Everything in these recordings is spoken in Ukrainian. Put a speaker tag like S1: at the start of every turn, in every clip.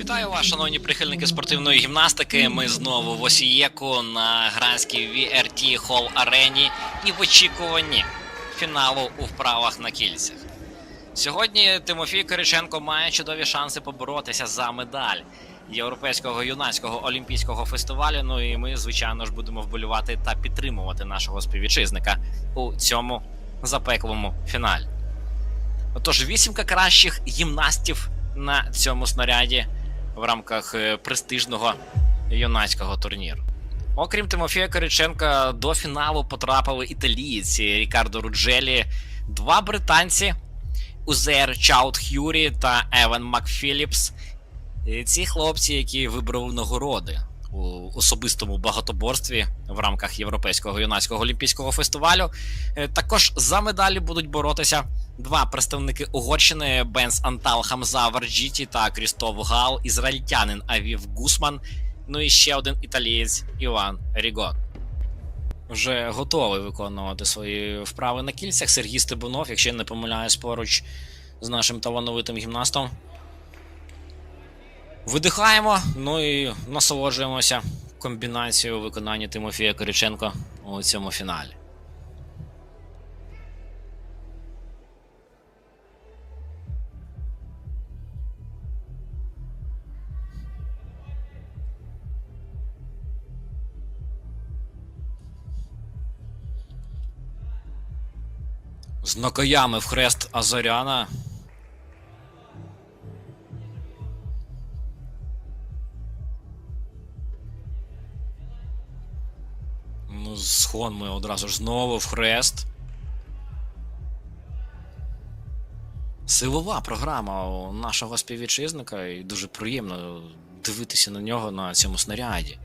S1: Вітаю вас, шановні прихильники спортивної гімнастики. Ми знову в Осієку на гранській VRT Hall арені і в очікуванні фіналу у вправах на кільцях. Сьогодні Тимофій Кириченко має чудові шанси поборотися за медаль Європейського юнацького олімпійського фестивалю. Ну і ми, звичайно ж, будемо вболювати та підтримувати нашого співвітчизника у цьому запеклому фіналі. Отож, вісімка кращих гімнастів на цьому снаряді в рамках е, престижного юнацького турніру. Окрім Тимофія Кириченка, до фіналу потрапили італієць Рікардо Руджелі, два британці Узер Чаут Х'юрі та Еван Макфіліпс. Ці хлопці, які вибрали нагороди у особистому багатоборстві в рамках Європейського юнацького олімпійського фестивалю, е, також за медалі будуть боротися два представники Угорщини Бенс Антал Хамза Варджіті та Крістоф Гал, ізраїльтянин Авів Гусман. Ну і ще один італієць Іван Рігон. Вже готовий виконувати свої вправи на кільцях. Сергій Стебунов, якщо я не помиляюсь, поруч з нашим талановитим гімнастом. Видихаємо, ну і насолоджуємося комбінацією виконання Тимофія Кириченко у цьому фіналі. З нокаями в хрест Азаряна. Ну, з Хонми одразу ж знову в хрест. Силова програма у нашого співвітчизника, і дуже приємно дивитися на нього на цьому снаряді.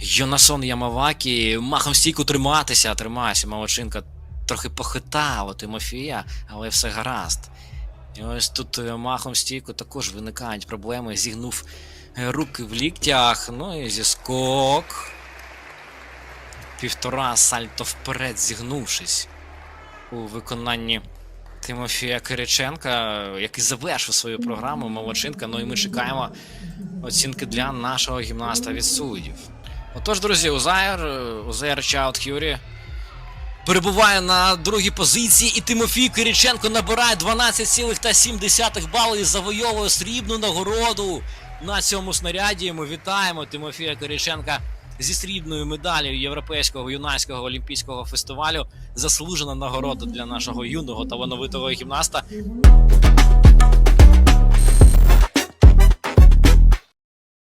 S1: Йонасон Ямавакі махом стійку триматися, тримайся, молодчинка трохи похитало Тимофія, але все гаразд. І ось тут е, махом стійку також виникають проблеми. Зігнув е, руки в ліктях, ну і зіскок. Півтора сальто вперед, зігнувшись у виконанні Тимофія Кириченка, який завершив свою програму молодчинка. Ну і ми чекаємо оцінки для нашого гімнаста від суддів. Отож, друзі, Узаєр, е, Чаут Х'юрі перебуває на другій позиції, і Тимофій Кириченко набирає 12,7 балів і завойовує срібну нагороду на цьому снаряді. Ми вітаємо Тимофія Кириченка зі срібною медаллю Європейського юнацького олімпійського фестивалю. Заслужена нагорода для нашого юного талановитого гімнаста.